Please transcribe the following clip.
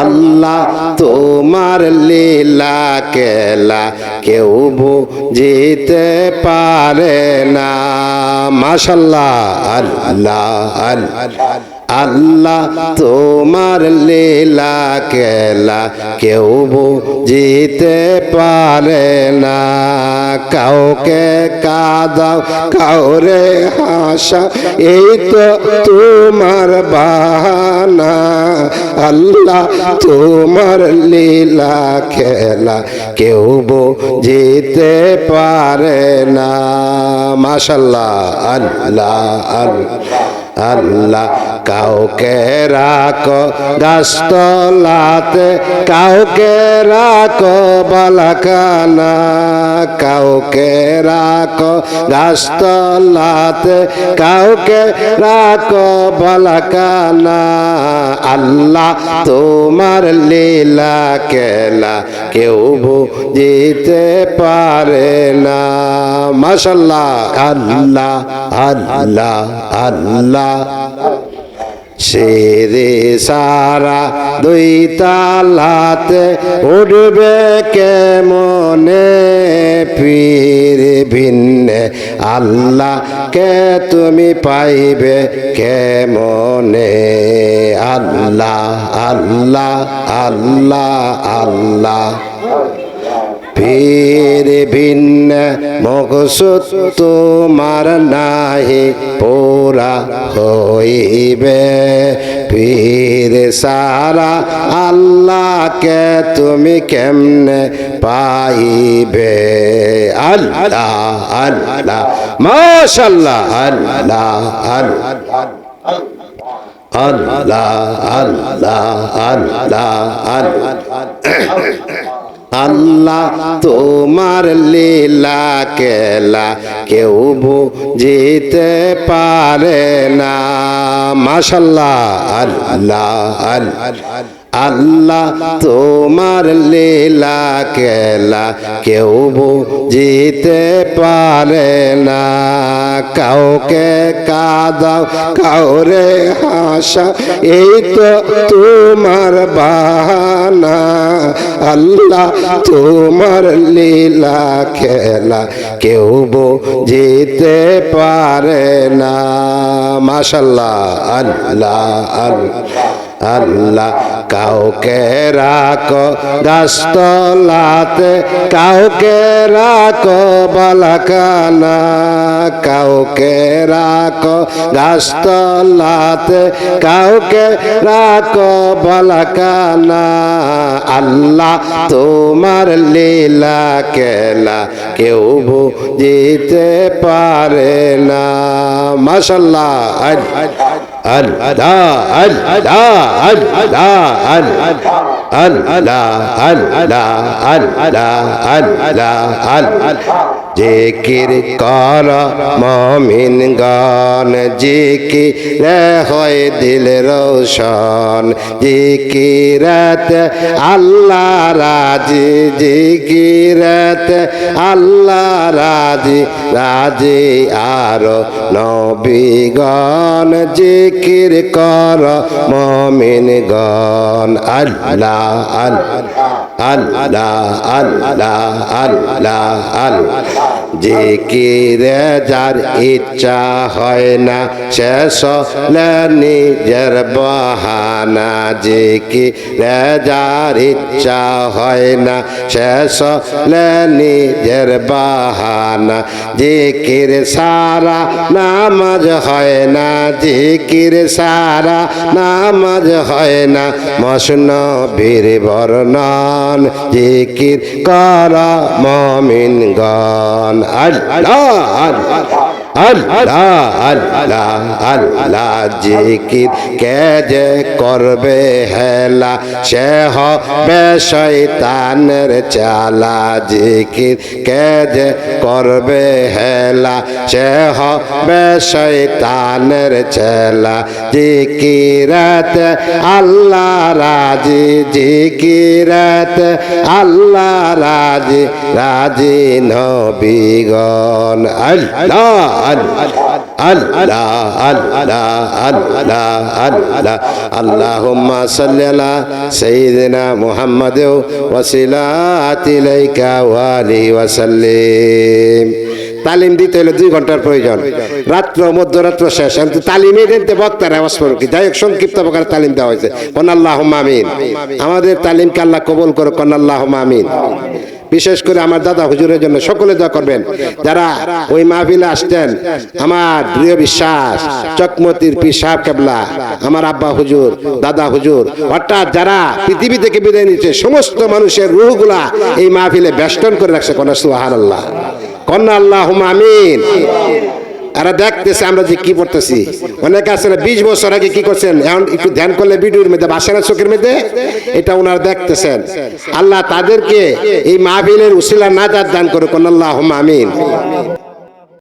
আল্লাহ তোমার লীলা কেলা কেউ বুঝিতে পারে না। মাশাল্লাহ আল্লাহ আল্লাহ আল্লাহ তোমার লীলা কেলা কেউ বুঝিতে পারে না। কাউকে কাদাও, কাউরে হাসা এই তো তোমার বাহানা। আল্লাহ তোমার লীলা খেলা কেউ বুঝিতে পারে না। মাশাল্লাহ, আল্লাহ আল্লাহ। আল্লাহ কাউকে রাখো, গাছতলাতে কাউকে রাখো বালাকানা কাউকে রাখো, গাছতলাতে কাউকে রাখো বালাকানা আল্লাহ তোমার লীলা কেলা কেউ বুঝিতে পারে না। মাশাল্লাহ। আল্লাহ আল্লাহ আল্লাহ। সেরে সারা দুই তালাতে উঠবে কেমনে? পীর ভিন্নে, আল্লাহকে তুমি পাইবে কেমনে? আল্লাহ আল্লাহ আল্লাহ আল্লাহ। পীর ভিন্ন মকসুদ তোমার নাহি পোরা হইবে পীর সারা আল্লাহকে তুমি কেমনে পাইবে আল্লাহ আল্লাহ মাশাল্লাহ আল্লাহ আল্লাহ আল্লাহ আল্লাহ আল্লাহ আল্লাহ আল্লাহ তোমার লীলা কেলা কেউ বুঝিতে পারে না। মাশাল্লাহ আল্লাহ আল্লাহ। আল্লাহ তোমার লীলা কেলা কেউ বুঝিতে পারে না। কাউকে কাদাও, কাউরে হাসা এই তো তোমার বাহানা। আল্লাহ তোমার লীলা খেলা কেউ বুঝিতে পারে না। মাশাল্লাহ, আল্লাহ আল্লাহ। আল্লাহ কাউকে রাখো, গাছতলাতে কাউকে রাখো বালাকানা কাউকে রাখো, গাছতলাতে কাউকে রাখো বালাকানা আল্লাহ তোমার লীলা কেলা কেউ বুঝিতে পারে না। ال لا ال لا ال لا ال ال لا ال لا ال لا ال لا ال জিকির কর মমিন গান জিকি হয় দিল রোশন। জিকিরাত আল্লাহ রাজি, জিকিরাত আল্লাহ রাজি রাজি আর নবীগণ। জিকির কর মমিন গণ আল্লাহ আল্লাহ আল্লাহ আল্লাহ আল্লাহ আল্লাহ। জিকিরে যার ইচ্ছা হয় না শেষ নিজের বাহানা। জিকিরে যার ইচ্ছা হয় না শেষ নিজের বাহানা। জিকির সারা নামাজ হয় না, যে জিকির সারা নামাজ হয় না মসন বীর বর্ণন জিকির কর মমিন গণ আল্লাহ আল্লাহ আল্লাহ আল্লাহ জিকির কে যে করবে হেলা? সে হবে শৈতানের চালা। জিকির কে যে করবে হেলা? সে হবে শৈতানের চেলা। জিকিরাত আল্লাহ রাজি, জিকিরাত আল্লাহ রাজি। রাজি নবীগণ, আল্লাহ। তালিম দিতে হলে দুই ঘণ্টার প্রয়োজন। রাত্র, মধ্যরাত্র শেষ। কিন্তু তালিমে দিতে বক্তার আওয়াজ করো কি? যাই হোক, সংক্ষিপ্ত প্রকারে তালিম দেওয়া হয়েছে। কন আল্লাহ আমিন। আমাদের তালিমকে আল্লাহ কবুল করো কন আল্লাহ আমিন। বিশেষ করে আমার দাদা হুজুরের জন্য সকলে দোয়া করবেন। যারা ওই মাহফিলে আসতেন, আমার প্রিয় বিশ্বাস, চকমতির পীর সাহেব কেবলা, আমার আব্বা হুজুর, দাদা হুজুর, অর্থাৎ যারা পৃথিবী থেকে বিদায় নিচ্ছে সমস্ত মানুষের রুহগুলা এই মাহফিলে বেষ্টন করে রাখছে। কন্যা সুহান আল্লাহ কন্যা আল্লাহ আমিন। এরা দেখতেছে আমরা যে কি পড়তেছি। অনেকে আছে না, বিশ বছর আগে কি করছেন? এখন একটু ধ্যান করলে ভিডিওর মধ্যে বাসে চোখের মধ্যে, এটা ওনারা দেখতেছেন। আল্লাহ তাদেরকে এই মাহবিলের উশিলা না দান করে কোন আল্লাহ আমিন।